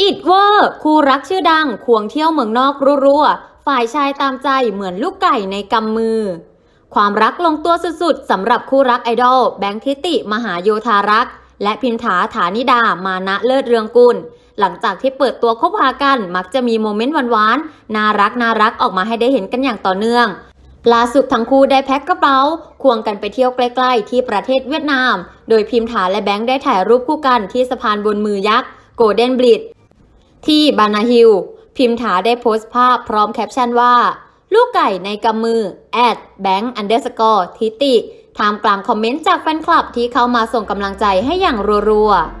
อิดเวอร์คู่รักชื่อดัง ควงเที่ยวเมืองนอกรัวๆ ฝ่ายชายตามใจเหมือนลูกไก่ในกำมือ ความรักลงตัวสุดๆสำหรับคู่รักไอดอล แบงค์ทิติ มหาโยธารัก และพิมถาฐานิดา มานะเลิศเรืองกุล หลังจากที่เปิดตัวคบหากัน มักจะมีโมเมนต์หวานๆ น่ารักน่ารักออกมาให้ได้เห็นกันอย่างต่อเนื่องล่าสุดทั้งคู่ได้แพ็คกระเป๋า ควงกันไปเที่ยวใกล้ๆ ที่ประเทศเวียดนาม โดยพิมถาและแบงค์ได้ถ่ายรูปคู่กันที่สะพานบนมือยักษ์โกลเด้นบลิด ที่บานาฮิล พิมถาได้โพสต์ภาพพร้อมแคปชั่นว่า ลูกไก่ในกำมือแอดแบงค์อันเดอร์สกอร์ทิติท่ามกลางคอมเมนต์จากแฟนคลับที่เข้ามาส่งกำลังใจให้อย่างรัวๆ